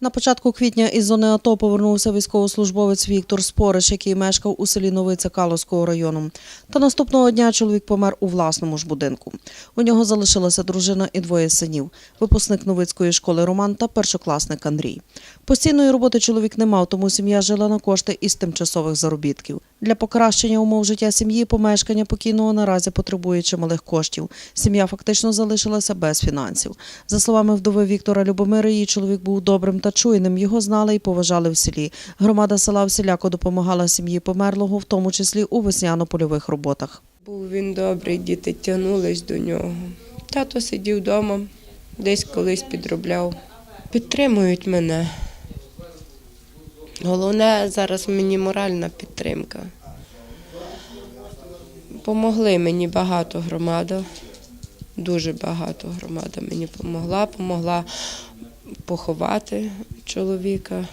На початку квітня із зони АТО повернувся військовослужбовець Віктор Спориш, який мешкав у селі Новиця Каловського району. Та наступного дня чоловік помер у власному ж будинку. У нього залишилася дружина і двоє синів: випускник Новицької школи Роман та першокласник Андрій. Постійної роботи чоловік не мав, тому сім'я жила на кошти із тимчасових заробітків. Для покращення умов життя сім'ї помешкання покійного наразі потребує чималих коштів. Сім'я фактично залишилася без фінансів. За словами вдови Віктора Любомира, її чоловік був добрим та чуйним. Його знали і поважали в селі. Громада села всіляко допомагала сім'ї померлого, в тому числі у весняно-польових роботах. Був він добрий, діти тягнулись до нього. Тато сидів вдома, десь колись підробляв. Підтримують мене. Головне зараз мені моральна підтримка. Помогли мені багато громада. Дуже багато громада мені допомогла, помогла поховати чоловіка.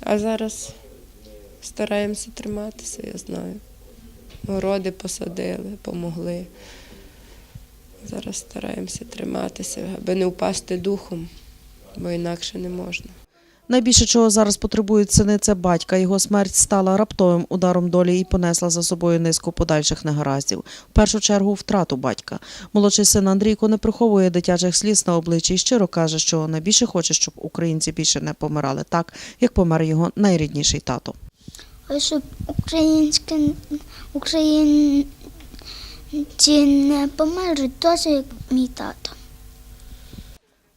А зараз стараємося триматися, я знаю. Городи посадили, помогли. Зараз стараємося триматися, аби не впасти духом, бо інакше не можна. Найбільше чого зараз потребують сини це батька. Його смерть стала раптовим ударом долі і понесла за собою низку подальших негараздів. В першу чергу втрату батька. Молодший син Андрійко не приховує дитячих сліз на обличчі і щиро каже, що найбільше хоче, щоб українці більше не помирали так, як помер його найрідніший тато. Щоб українські українці не померуть, теж як мій тато.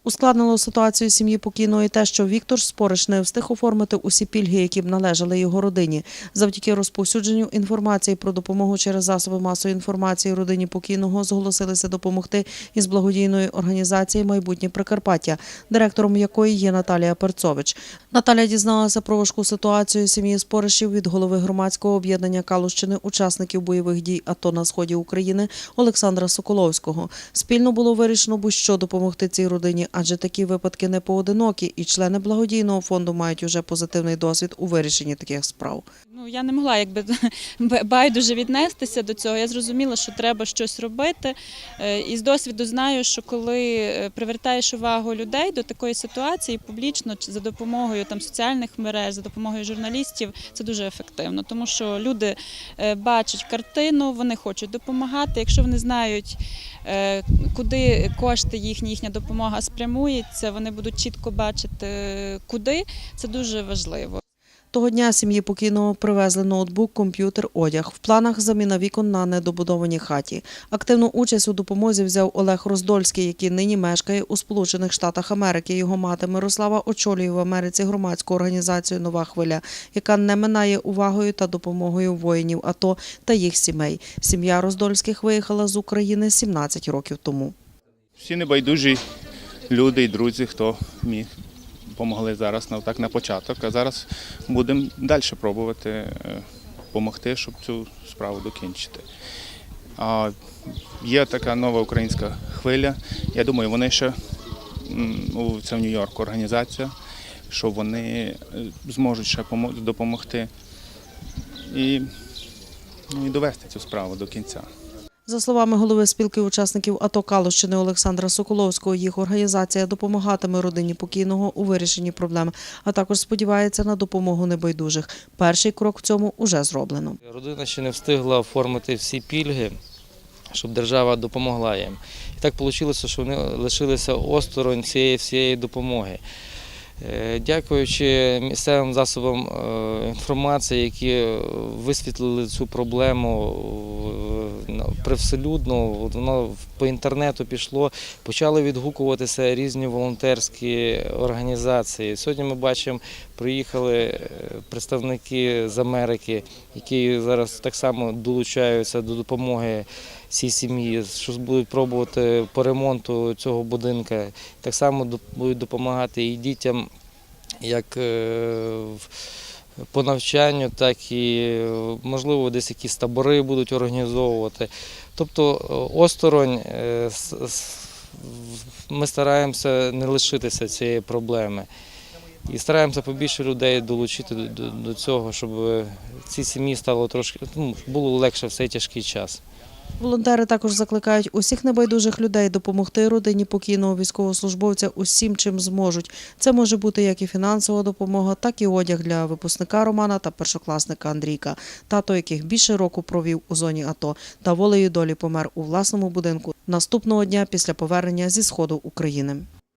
Ускладнило ситуацію сім'ї покійної те, що Віктор Спориш не встиг оформити усі пільги, які б належали його родині. Завдяки розповсюдженню інформації про допомогу через засоби масової інформації родині покійного зголосилися допомогти із благодійної організації Майбутнє Прикарпаття, директором якої є Наталія Перцович. Наталя дізналася про важку ситуацію сім'ї Споришів від голови громадського об'єднання Калущини, учасників бойових дій АТО на сході України Олександра Соколовського. Спільно було вирішено будь-що допомогти цій родині, адже такі випадки не поодинокі, і члени благодійного фонду мають уже позитивний досвід у вирішенні таких справ. Ну я не могла якби байдуже віднестися до цього. Я зрозуміла, що треба щось робити. Е, І з досвіду знаю, що коли е, привертаєш увагу людей до такої ситуації публічно за допомогою там соціальних мереж, за допомогою журналістів, це дуже ефективно, тому що люди е, бачать картину, вони хочуть допомагати. Якщо вони знають, куди кошти їхні, їхня допомога спрямується, вони будуть чітко бачити, куди. Це дуже важливо. Того дня сім'ї покійного привезли ноутбук, комп'ютер, одяг. В планах заміна вікон на недобудованій хаті. Активну участь у допомозі взяв Олег Роздольський, який нині мешкає у Сполучених Штатах Америки. Його мати Мирослава очолює в Америці громадську організацію Нова хвиля, яка не минає увагою та допомогою воїнів АТО та їх сімей. Сім'я Роздольських виїхала з України 17 років тому. Всі небайдужі люди і друзі, хто міг, допомогли зараз на так на початок. А зараз будемо далі пробувати допомогти, щоб цю справу докінчити. А є така нова українська хвиля. Я думаю, вони ще це в Нью-Йорку організація, що вони е, зможуть ще допомогти і, ну, і довести цю справу до кінця. За словами голови спілки учасників АТО Калущини Олександра Соколовського, їх організація допомагатиме родині покійного у вирішенні проблем, а також сподівається на допомогу небайдужих. Перший крок в цьому уже зроблено. Родина ще не встигла оформити всі пільги, щоб держава допомогла їм. І так вийшло, що вони лишилися осторонь цієї всієї допомоги. Е, Дякуючи місцевим засобам е, інформації, які висвітлили цю проблему на- привселюдно, воно по інтернету пішло, почали відгукуватися різні волонтерські організації. Сьогодні ми бачимо, приїхали е, представники з Америки, які зараз так само долучаються до допомоги цій сім'ї, що будуть пробувати по ремонту цього будинку. Так само будуть допомагати і дітям, як е, в- по навчанню, так і е, можливо десь якісь табори будуть організовувати. Тобто е, осторонь е, ми стараємося не лишитися цієї проблеми. І стараємося побільше людей долучити до, цього, щоб ці цій сім'ї стало трошки ну, було легше в цей тяжкий час. Волонтери також закликають усіх небайдужих людей допомогти родині покійного військовослужбовця усім, чим зможуть. Це може бути як і фінансова допомога, так і одяг для випускника Романа та першокласника Андрійка, тато яких більше року провів у зоні АТО та волею долі помер у власному будинку наступного дня після повернення зі сходу України.